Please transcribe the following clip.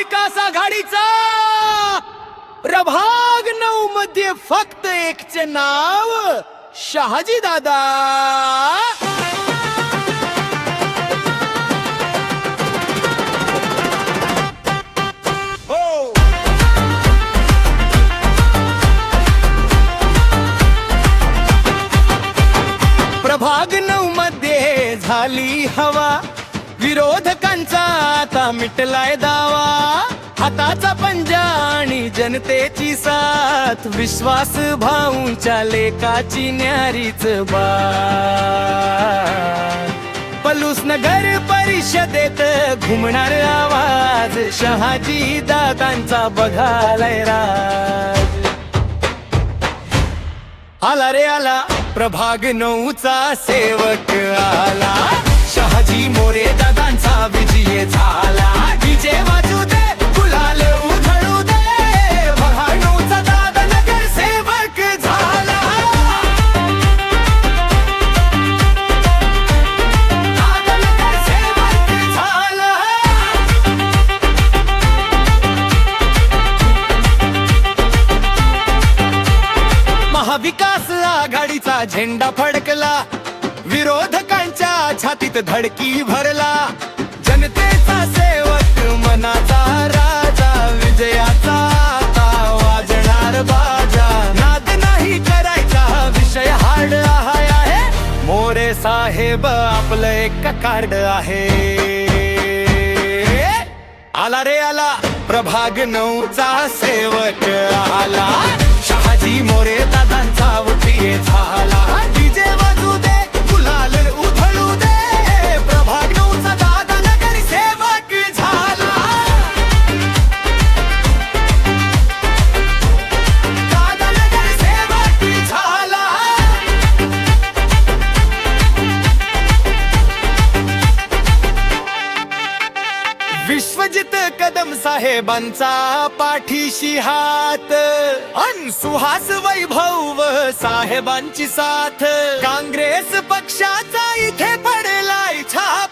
महाविकास आघाडीचा प्रभाग नऊ मध्ये फक्त एकचे नाव शहाजी दादा. हो. प्रभाग नऊ मध्ये झाली हवा. विरोधकांचा आता मिटलाय दावा. हाताचा पंजा आणि जनतेची साथ. विश्वास भाऊंच्या लेकाची न्यारीच बा पलूस नगर परिषदेत घुमणार आवाज. शहाजी दादांचा बघालाय राज. आला रे आला. प्रभाग नऊचा सेवक आला. शहाजी मोरे दादांचा विजय झाला. विजय वाजू दे गुलाल उधळू दे. प्रभाग दादा नगर सेवक झाला. दादा नगर सेवक झाला. महाविकास आघाडीचा झेंडा फडकला. विरोधकांच्या छातीत धडकी भरला. जनतेचा सेवक मनाचा राजा विजयाचा आता वाजणार बाजा. नाद नाही करायचा विषय हार्ड आहे मोरे साहेब आपलं एक कार्ड आहे. आला रे आला प्रभाग नऊचा सेवक विश्वजित कदम साहेबांचा पाठीशी हात. अन सुहास वैभव साहेबांची साथ. काँग्रेस पक्षाचा इथे पडलाय छाप.